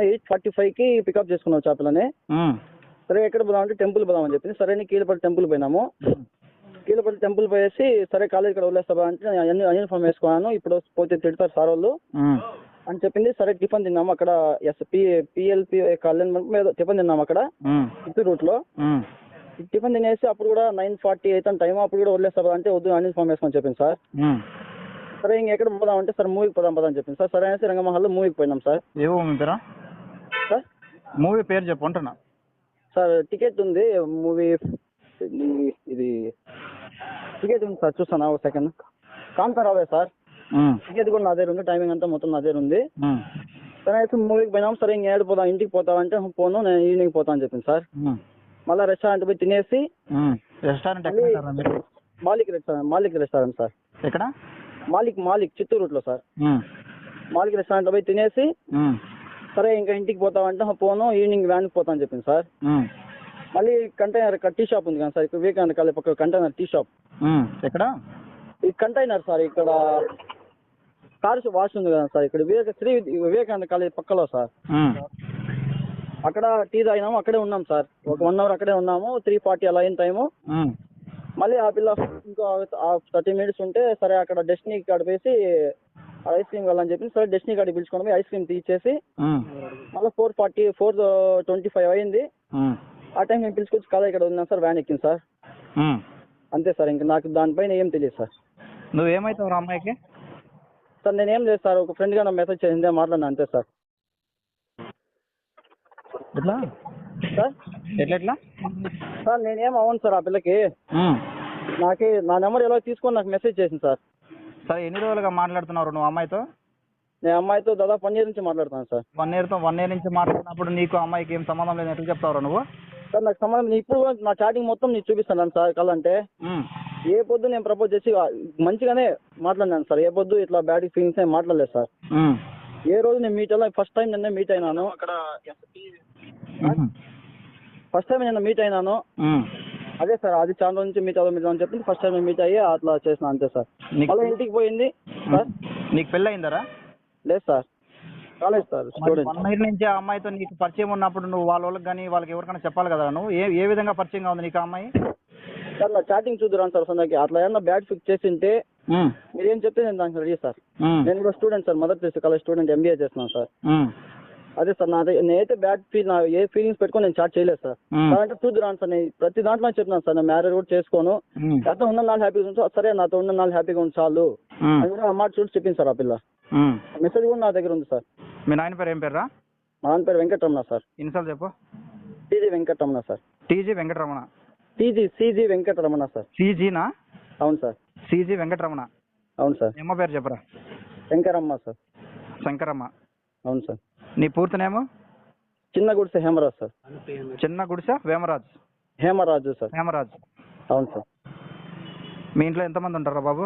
Eight forty ఫైవ్కి pickup చేసుకున్నాం ఉమ్, సరే ఎక్కడ పోదాం అంటే టెంపుల్ పోదాం అని చెప్పింది సరే అని కీలపల్లి టెంపుల్ పోయినాము. కీలపల్లి టెంపుల్ పోయేసి సరే కాలేజ్ ఇక్కడ వదిలేస్తా అంటే నేను అన్ని యూనిఫామ్ వేసుకున్నాను ఇప్పుడు పోతే తిడతారు సార్ వాళ్ళు. అని చెప్పింది. సరే టిఫిన్ తిన్నాము అక్కడ. ఎస్ పి పిఎల్పి కళ్యాణ్ మండపం టిఫిన్ తిన్నాము అక్కడ. చిత్తూరు రూట్లో. ఉమ్, టిఫిన్ తినేసి అప్పుడు కూడా నైన్ ఫార్టీ అయితే టైం అప్పుడు కూడా వదిలేస్తా అంటే వద్దు యూనిఫామ్ వేసుకొని చెప్పింది సార్. సరే ఇంక ఎక్కడ పోదాం అంటే సార్ మూవీకి పోదాం పదా అని చెప్పింది సార్. సరే అనేసి రంగమహల్లో మూవీకి పోయినాం సార్. ఏ మూవీ పేరా? సార్ మూవీ పేరు చెప్పు అంటున్నా సార్ టికెట్ ఉంది మూవీ ఇది టికెట్ ఉంది సార్ చూస్తాను ఒక సెకండ్ కాంతారావే సార్. ఉమ్, టికెట్ కూడా నా దగ్గర ఉంది టైమింగ్ అంతా మొత్తం నా దగ్గర ఉంది. సరే అయితే మూవీకి పోయినాం సరే ఇంక ఏడు పోదాం ఇంటికి పోతావంటే పోను నేను ఈవినింగ్ పోతా అని చెప్పింది సార్. మళ్ళీ రెస్టారెంట్ పోయి తినేసి. Restaurant Malik restaurant Malik restaurant sir. ఎక్కడ? మాలిక్ మాలిక్ చిత్తూరు రూట్లో సార్. ఉమ్, మాలిక్ రెస్టారెంట్లో పోయి తినేసి సరే ఇంకా ఇంటికి పోతావంటే "హా, పోను ఈవినింగ్ వ్యాన్కి పోతా అని చెప్పింది సార్. మళ్ళీ కంటైనర్ టీ షాప్ ఉంది కదా సార్ ఇక్కడ వివేకానంద కాలేజ్ పక్క కంటైనర్ టీ షాప్. ఎక్కడ? ఈ కంటైనర్ సార్ ఇక్కడ కార్ వాష్ ఉంది కదా సార్ ఇక్కడ వివేక శ్రీ వివేకానంద కాలేజ్ పక్కలో సార్. అక్కడ టీ తాగినాము అక్కడే ఉన్నాం సార్. ఒక వన్ అవర్ అక్కడే ఉన్నాము త్రీ ఫార్టీ అలా అయిన టైము. మళ్ళీ ఆ పిల్ల ఇంకో థర్టీ మినిట్స్ ఉంటే సరే అక్కడ డెస్టినీ కాడ వేసి ఐస్ క్రీమ్ కావాలని చెప్పి సరే డెస్టినీ కాడికి పిలుచుకొని ఐస్ క్రీమ్ తీసేసి మళ్ళీ four forty four twenty five అయింది. ఆ. టైం మేము పిలుచుకొచ్చి కాలేజ్ ఇక్కడ ఉన్నాం సార్ వ్యాన్ ఎక్కింది సార్. అంతే సార్ ఇంకా నాకు దానిపైన ఏం తెలియదు సార్. నువ్వేమవుతావు అమ్మాయికి? సార్ నేను ఏం లేదు సార్ ఒక ఫ్రెండ్గా నా మెసేజ్ చేసిందే మాట్లాడినా అంతే సార్. ఎట్లా? సార్? ఎట్లా ఎట్లా సార్ నేనేం అవ్వను సార్ ఆ పిల్లకి. నాకే నా నెంబర్ ఎలా తీసుకొని నాకు మెసేజ్ చేసింది సార్. సరే ఎన్ని రోజులుగా మాట్లాడుతున్నారు నువ్వు అమ్మాయితో? నేను అమ్మాయితో దాదాపు వన్ ఇయర్ నుంచి మాట్లాడుతాను సార్. వన్ ఇయర్తో వన్ ఇయర్ నుంచి మాట్లాడినప్పుడు నీకు అమ్మాయికి ఏం సంబంధం లేదు ఎట్లా చెప్తావు నువ్వు? సార్ నాకు సంబంధం ఇప్పుడు నా చాటింగ్ మొత్తం నీకు చూపిస్తాను సార్ కలంటే ఏ పొద్దు నేను ప్రపోజ్ చేసి మంచిగానే మాట్లాడినాను సార్. ఏ పొద్దు ఇట్లా బ్యాడ్ ఫీలింగ్స్ ఏం మాట్లాడలేదు సార్. ఏ రోజు నేను మీట్ అయ్యా ఫస్ట్ టైం నిన్న మీట్ అయినాను. అక్కడ ఫస్ట్ టైం నిన్న మీట్ అయినాను. అదే సార్ అది చాలా రోజు నుంచి మీట్ అవ్వదు మీట్ అని చెప్పి ఫస్ట్ టైం మీట్ అయ్యి అట్లా చేసిన అంతే సార్. నీకు- మళ్ళీ ఇంటికి పోయింది. సార్? నీకు పెళ్ళి అయిందరా లేదు sir. College sir student one year నుంచి ఆ అమ్మాయితో నీకు పరిచయం ఉన్నప్పుడు నువ్వు వాళ్ళ వాళ్ళకి కానీ వాళ్ళకి ఎవరికైనా చెప్పాలి కదా నువ్వు? ఏ ఏ విధంగా పరిచయంగా ఉంది నీకు ఆ అమ్మాయి? సార్ నా చాటింగ్ చూద్దురాను సార్ సందాకి అట్లా ఏమన్నా బ్యాడ్ ఫిక్స్ చేసింటే ఉమ్, మీరు ఏం చెప్తే నేను దానికి రెడీ సార్. ఉమ్, నేను కూడా student sir mother test college student MBA చేస్తున్నాను సార్. ఉమ్, అదే సార్ నాది నేనైతే బ్యాడ్ ఫీల్ నా ఏ ఫీలింగ్స్ పెట్టుకొని నేను చాట్ చేయలేదు సార్. అంటే చూద్దురాను సార్ నేను ప్రతి దాంట్లో చెప్తున్నాను సార్ నేను మ్యారేజ్ కూడా చేసుకోను. నాతో ఉన్న నాలుగు హ్యాపీగా ఉంచు సరే నాతో ఉన్న నాలుగు హ్యాపీగా ఉంచు చాలు. అని కూడా అమ్మాట చూసి చెప్పింది సార్ ఆ పిల్ల. మెసేజ్ కూడా నా దగ్గర ఉంది సార్. మీ నాయన పేరు ఏం పేరురా? మా నాన్న పేరు వెంకటరమణ సార్. ఇన్సాల్ చెప్పు. TG Venkataramana sir. TG Venkataramana. TG CG Venkataramana sir. సీజీనా? అవును సార్. సీజీ వెంకటరమణ. అవును సార్. అమ్మ పేరు చెప్పరా? వెంకరమ్మ సార్. శంకరమ్మ. అవును సార్. నీ పూర్తినేమో చిన్న గుడిసె హేమరాజ్ సార్. చిన్న గుడిసె వేమరాజ్? హేమరాజు సార్. హేమరాజ్. అవును సార్. మీ ఇంట్లో ఎంతమంది ఉంటారా బాబు?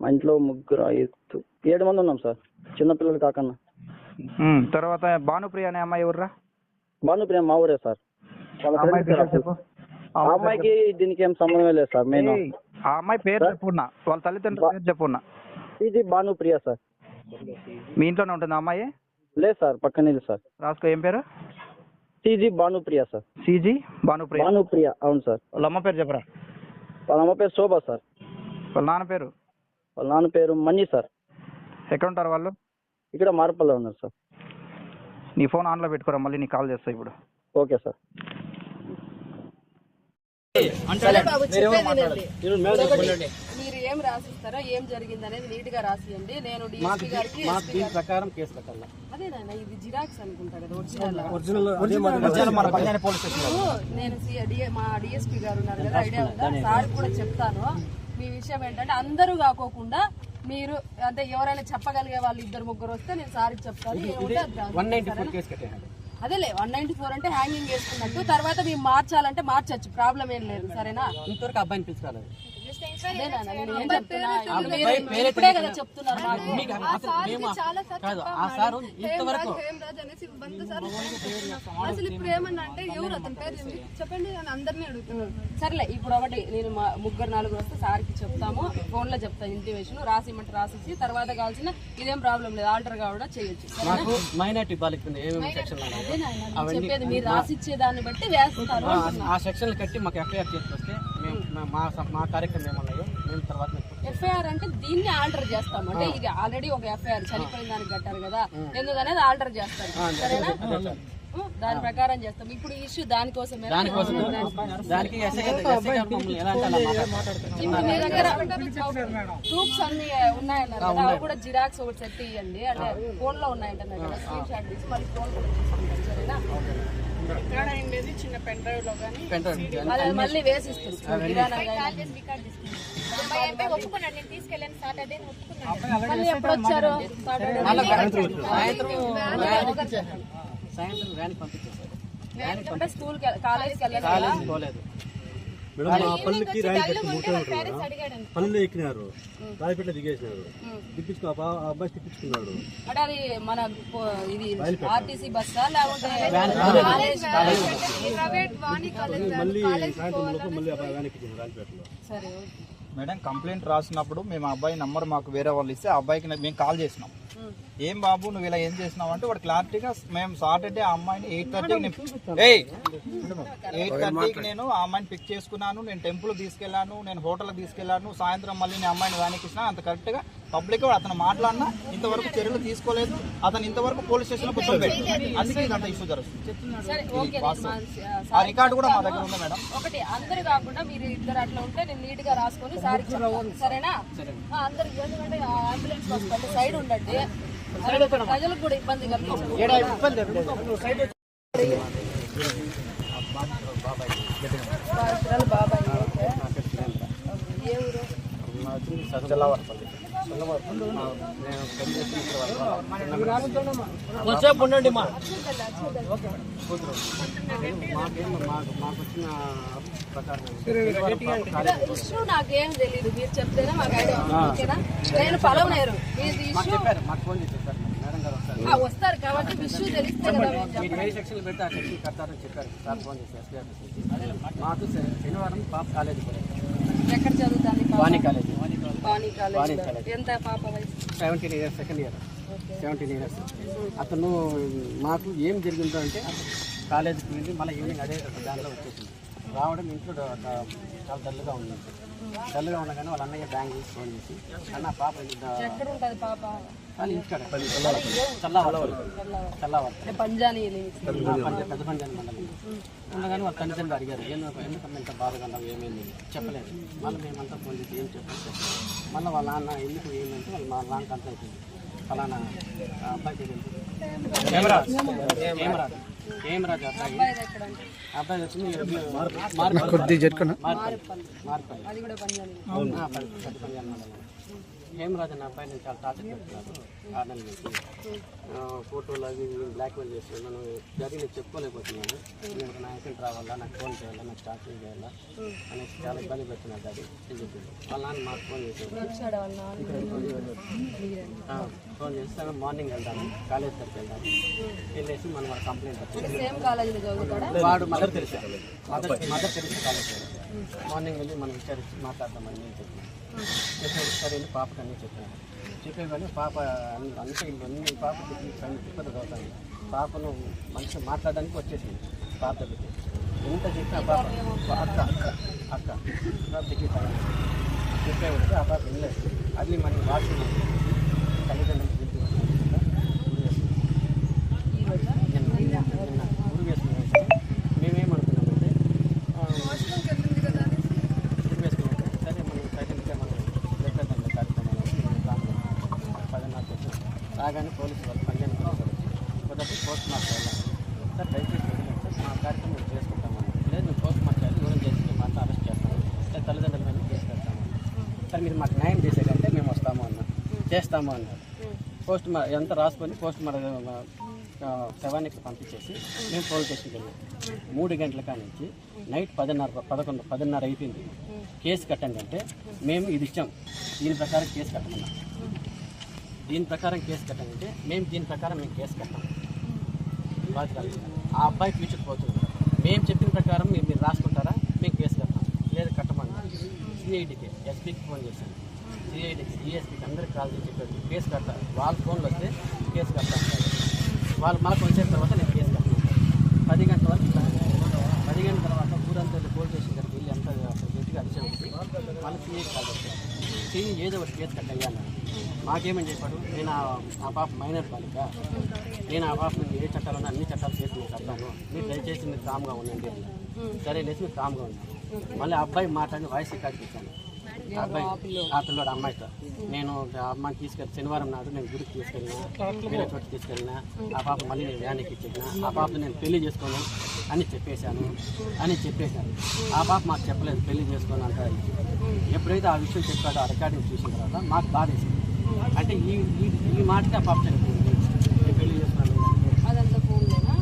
మా ఇంట్లో ముగ్గురు ఐదు ఏడు మంది ఉన్నాం సార్. చిన్నపిల్లలు కాకన్నా. ఉమ్, తర్వాత భానుప్రియ అనే అమ్మాయి ఎవర్రా? భానుప్రియ మా ఊరే సార్. వాళ్ళ అమ్మాయి friends పేరు సార్ చెప్పు. ఆ అమ్మాయికి దీనికి ఏం సంబంధమే లేదు సార్ ఏయ్, ఆ అమ్మాయి పేరు సార్? చెప్పున్నా వాళ్ళ తల్లిదండ్రుల పేరు చెప్పున్నా టీజీ భానుప్రియ సార్. మీ ఇంట్లోనే ఉంటుంది ఆ అమ్మాయి? లేదు సార్ పక్కనే సార్. రాసుకో ఏం పేరు? TG Bhanupriya sir. CG Bhanupriya. Bhanupriya అవును సార్. వాళ్ళ అమ్మ పేరు చెప్పరా? వాళ్ళ అమ్మ పేరు శోభ సార్. వాళ్ళ నాన్న పేరు? వాళ్ళ నాన్న పేరు మణి సార్. ఎక్కడ ఉంటారు వాళ్ళు? ఇక్కడ మార్పల్లో ఉన్నారు సార్. నీ ఫోన్ ఆన్లో పెట్టుకోరా మళ్ళీ నీకు కాల్ చేస్తా ఇప్పుడు. Okay sir. సరే. మీరు ఏం రాసిస్తారో ఏం జరిగింది అనేది నీట్గా రాసియండి నేను డిఎస్పీ గారికి ఎస్పీ గారికి ప్రకారం కేసు పెట్టాలి అదే నాన్న ఇది జిరాక్స్ అనుకుంటా కదా ఒరిజినల్ ఒరిజినల్ నేను మా డిఎస్పీ గారు ఉన్నారు కదా ఐడియా ఉందా? సార్ కూడా చెప్తాను. మీ విషయం ఏంటంటే అందరూ కాకోకుండా మీరు అంటే ఎవరైనా చెప్పగలిగే వాళ్ళు ఇద్దరు ముగ్గురు వస్తే నేను సార్కి చెప్తాను. అదేలే వన్ నైన్టీ ఫోర్ అంటే హ్యాంగింగ్ చేసుకున్నట్టు తర్వాత మేము మార్చాలంటే మార్చచ్చు ప్రాబ్లం ఏం లేదు సరేనా? ఇంతవరకు అబ్బాయిని పిలుచుకోవాలి నేను? ఇప్పుడు కదా చెప్తున్నారు నాకు. అసలు కాదు ఆ సారు ఇంతవరకు ఇప్పుడు ఏమన్నా అంటే ఎవరు అతని పేరు? చెప్పండి అని అందరినీ అడుగుతున్నాడు సర్లే ఇప్పుడు ఒకటి నేను మా ముగ్గురు నాలుగు వస్తే సార్కి చెప్తాము. ఫోన్లో చెప్తాను ఇంటిమేషన్ రాసిమంటే రాసేసి తర్వాత కావాల్సిన ఇదేం ప్రాబ్లం లేదు. ఆల్టర్ కూడా చేయొచ్చు. మాకు మైనార్టీ బాలిక సెక్షన్ నేను చెప్పేది మీరు రాసిచ్చే దాన్ని బట్టి వేస్తారు. ఆ సెక్షన్లు కట్టి మాకు ఎఫ్ఐఆర్ చేసి వస్తే మా- మా మా కార్యక్రమం ఏమన్నాయో మేము తర్వాత ఎఫ్ఐఆర్ అంటే దీన్ని ఆల్టర్ చేస్తాం అంటే ఇది ఆల్రెడీ ఒక ఎఫ్ఐఆర్ చనిపోయిన దానికి కట్టారు కదా. ఎందుకనేది ఆల్టర్ చేస్తారు. సరేనా? దాని ప్రకారం చేస్తాం. ఇప్పుడు ఇష్యూ దానికోసమే దానికోసం ఇప్పుడు మీ దగ్గర ప్రూఫ్స్ అన్ని ఉన్నాయన్నారు కదా. అవి కూడా జిరాక్స్ ఒకటి సెట్ ఇవ్వండి అంటే ఫోన్లో ఉన్నాయంటున్నారు కదా స్క్రీన్ షాట్ తీసి మళ్ళీ ఫోన్ కూడా తీసుకుంటాం సరేనా? అది మళ్ళీ వేసిస్తారు. కిరాణా కానీ. ఒప్పుకున్నాడు. నేను తీసుకెళ్ళాను సాటర్డే ఒప్పుకున్నాడు. మళ్ళీ ఎప్పుడు వచ్చారు సాయంత్రం వ్యాన్ పంపించేసారు అంటే స్కూల్ కాలేజ్కి వెళ్ళాలి కాలేజీ పోలేదు. మేడం ఆ పనులకి రాయపెట్టి పనులు ఎక్కినారు రాయపెట్ట దిగేసినారు తిప్పించుకో ఆ బా- ఆ అబ్బాయి తిప్పించుకున్నాడు అది మన ఇది ఆర్టీసీ బస్సా మళ్ళీ సాయంత్రం లోపు మళ్ళీ ఆ వ్యాన్ ఎక్కించారు రాయపేటలో సరే ఓకే. మేడం కంప్లైంట్ రాసినప్పుడు మేము అబ్బాయి నంబర్ మాకు వేరే వాళ్ళు ఇస్తే ఆ అబ్బాయికి మేము కాల్ చేసినాం ఏం బాబు నువ్వు ఇలా ఏం చేసినావు అంటే వాడు క్లారిటీగా మేము సాటర్డే ఆ అమ్మాయిని ఎయిట్ థర్టీకి ఎయిట్ థర్టీకి నేను ఆ అమ్మాయిని పిక్ చేసుకున్నాను నేను టెంపుల్ తీసుకెళ్ళాను నేను హోటల్కి తీసుకెళ్ళాను సాయంత్రం మళ్ళీ నేను అమ్మాయిని వ్యానికి ఇచ్చిన అంత కరెక్ట్గా పబ్లిక్ అతను మాట్లాడినా ఇంతవరకు చర్యలు తీసుకోలేదు. అతను ఇంతవరకు పోలీస్ స్టేషన్లో కూర్చోబెట్టు అందుకే ఇదంతా ఇష్యూ జరుగుతుంది. ఆ రికార్డు కూడా మా దగ్గర ఉంది మేడం. ఒకటి అందరు కాకుండా మీరు ఇద్దరు అట్లా ఉంటే నేను నీట్గా రాసుకొని సార్ సరేనా? ఆ, అందరు ఎందుకంటే అంబులెన్స్ వస్తుంది సైడ్ ఉండండి. ప్రజలకు కూడా ఇబ్బంది బాబాయ్ ఏ ఊరు కొంచెంసేపు ఉండండి మా. మాకేం మాకు మాకు వచ్చిన ప్రకారం ఇష్యూ నాకేం తెలియదు మీరు చెప్తేనే మాకు ఐడియా నేను పలవనేరు మీది ఇష్యూ చెప్పారు మాకు ఫోన్ చేసి చెప్పారు వస్తారు కాబట్టి ఇష్యూ తెలిస్తే మీరు. ఏ సెక్షన్ పెడితే ఆ సెక్షన్ కడతారని చెప్పారు. సార్ ఫోన్ చేసి ఎస్పీ ఆఫీస్ మాకు శనివారం పాప కాలేజీ ఎక్కడ చదువుతాను వాణి కాలేజీ. వాణి కాలేజ్. ఎంత పాప వయసు? Seventeen years second year. Seventeen years. అతను మాకు ఏం జరిగిందో అంటే కాలేజీకి వెళ్ళి మళ్ళీ ఈవినింగ్ అదే దానిలో వచ్చేసింది. రావడం ఇంట్లో చాలా డల్గా ఉంది డల్గా ఉండగానే వాళ్ళ అన్నయ్య బ్యాంక్ ఫోన్ చేసి అన్న పాప చల్లవాలి చల్లవాలి అంటే పంజానీ పెద్ద పంచాయతీ మండలం. ఉండగానే వాళ్ళ తల్లిదండ్రులు అడిగారు. ఏం ఎందుకన్నా ఇంత బాధగా ఉన్నావు? ఏమైంది? చెప్పలేదు. మళ్ళీ మేమంతా ఫోన్ చేసి ఏం చెప్పలేదు మళ్ళీ వాళ్ళ నాన్న ఎందుకు ఏమంటే వాళ్ళ మా నాన్న కంప్లైంట్ అవుతుంది ఫలానా అబ్బాయి పేరు మార్పల్లి అది కూడా పంచాయతీ మండలం హేమరాజ్ అనే అబ్బాయి నేను చాలా టార్చర్ పెడుతున్నాను. ఆరు నెలల నుంచి ఫోటోలు అవి ఇవి బ్లాక్ మెయిల్ చేసి నన్ను జరిగి చెప్పుకోలేకపోతున్నాను. నేను ఒక నాయకుని రావాలా నాకు ఫోన్ చేయాలా నాకు చాటింగ్ చేయాలా అనేసి చాలా ఇబ్బంది పెడుతున్నారు డాడీ. వాళ్ళ నాన్న మాకు ఫోన్ ఆ, ఫోన్ చేసి సరే మార్నింగ్ వెళ్తాను కాలేజ్ దగ్గరికి వెళ్తాను వెళ్ళేసి మనం వాళ్ళ కంప్లైంట్ వాడు మదర్ తెలిసి మదర్ మదర్ తెలిసి కాలేజ్ మార్నింగ్ వెళ్ళి మనం విచారించి మాట్లాడదామని నేను చెప్పిన. చెప్పాడు సరే వెళ్ళి పాపకి అన్నీ చెప్పాను. చెప్పే కానీ పాప అన్ని- అంతే ఇంక పాప తిప్పలు అవుతాను పాపను మనిషి మాట్లాడడానికి వచ్చేసింది పాప దగ్గరికి. ఎంత చెప్పినా పాప అక్క అక్క అక్క పాప దగ్గర చెప్పే వస్తే ఆ పాప వెళ్ళలేదు అది మనకి వాషింగ్ తల్లిదండ్రులు పిలిచి ఈ రోజా నిన్న నిన్న ఊరు వేసుకున్నాం మేమేమనుకున్నామంటే ఆ, ఊరు వేసుకున్నాం సరే మనం సైలెంట్గా మనం పెట్టేద్దాం కార్యక్రమాలు పదిన్నర వచ్చాం రాగానే పోలీసు వాళ్ళు కళ్యాణ్ పోలీసు వచ్చి మొదటి పోస్ట్ మార్క్ వెళ్ళాలి సార్ దయచేసి వదిలేండి. సార్ మా కార్యక్రమం మేము చేసుకుంటామని. లేదు మేము పోస్ట్ మార్క్ వెళ్ళి దూరం చేసి మేము అంతా అరెస్ట్ చేస్తాము. సార్ తల్లిదండ్రుల మీద కేసు పెడతామని సార్ మీరు మాకు న్యాయం చేసేదంటే మేము వస్తాము అన్నాం చేస్తాము అన్నారు. పోస్ట్ మార్ ఎంత రాసుకొని పోస్ట్ మార్క్ శవానికి పంపించేసి మేము పోలీస్ స్టేషన్కి వెళ్ళాం. మూడు గంటల కాడ నుంచి నైట్ పదిన్నర పదకొండు పదిన్నర అయిపోయింది. కేసు కట్టండి అంటే మేము ఇది ఇచ్చాం. దీని ప్రకారం కేసు కట్టమన్నాం దీని ప్రకారం కేసు కట్టండి అంటే మేము దీని ప్రకారం మేము కేసు కట్టాం బాధ్యత ఆ అబ్బాయి ఫ్యూచర్ పోతుంది. మేము చెప్పిన ప్రకారం మీరు మీరు రాసుకుంటారా? మేము కేసు కట్టాం లేదు కట్టమన్నా సిఐడికి ఎస్పీకి ఫోన్ చేశాను. సిఐడికి డిఎస్పీకి అందరికి కాల్ చేసి చెప్పారు. కేసు కట్టాలి వాళ్ళ ఫోన్లు వస్తే కేసు కట్టాలి వాళ్ళు మళ్ళీ కొంచెం తర్వాత నేను కేసు కట్టాను పది గంటల వరకు పది గంటల తర్వాత ఊరంతా వెళ్ళి పోలీస్ స్టేషన్ దగ్గరికి వెళ్ళి అంతా గట్టిగా అరిచాం మళ్ళీ సిఐడి కాల్ చేస్తాను సిఐ ఏదో ఒకటి చేతి కట్టయ్యా మాకేమని చెప్పాడు నేను ఆ- పాప మైనర్ బాలిక. నేను ఆ పాప ఏ చట్టాలు ఉన్నా అన్ని చట్టాలు చేసి నేను కట్టాను మీరు దయచేసి మీరు కామ్గా ఉండండి. సరే లేచి మీరు కామ్గా ఉన్నాను మళ్ళీ ఆ అబ్బాయి మాట్లాడి వాయిస్ రికార్డ్ ఆ అబ్బాయి ఆ పిల్లోడు అమ్మాయితో. నేను అమ్మాయిని తీసుకెళ్ళి శనివారం నాడు నేను గుడికి తీసుకెళ్ళినా వేరే చోటు తీసుకెళ్ళినా ఆ పాప మళ్ళీ నేను వ్యానికి ఇచ్చేసిన ఆ పాప నేను పెళ్ళి చేసుకోను అని చెప్పేశాను అని చెప్పేశాను. ఆ పాప మాకు చెప్పలేదు పెళ్ళి చేసుకోను అంట ఎప్పుడైతే ఆ విషయం చెప్పాడో ఆ రికార్డింగ్ చూసిన తర్వాత మాకు బాధ వేసింది అంటే ఈ ఈ మాటకి ఆ పాప చనిపోయింది. నేను పెళ్ళి చేసుకున్నాను.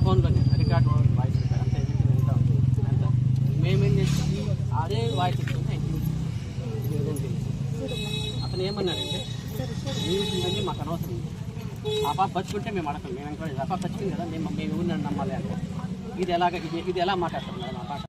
ఫోన్లోనా? రికార్డు వాయిస్ ఎడిటింగ్ ఎంత మేమేం చేసి అదే వాయిస్ అతను ఏమన్నాడంటే మీరు ఇవన్నీ మాకు అనవసరం. ఆ పాప బతుకుంటే మేము అడగం మేము ఎంకరేజ్ ఆ పాప బతికింది కదా మేము మేము ఊరిని నమ్మాలి అంటే. ఇది ఎలాగ ఇది ఇది ఎలా మాట్లాడుతున్నాం ఆ పాట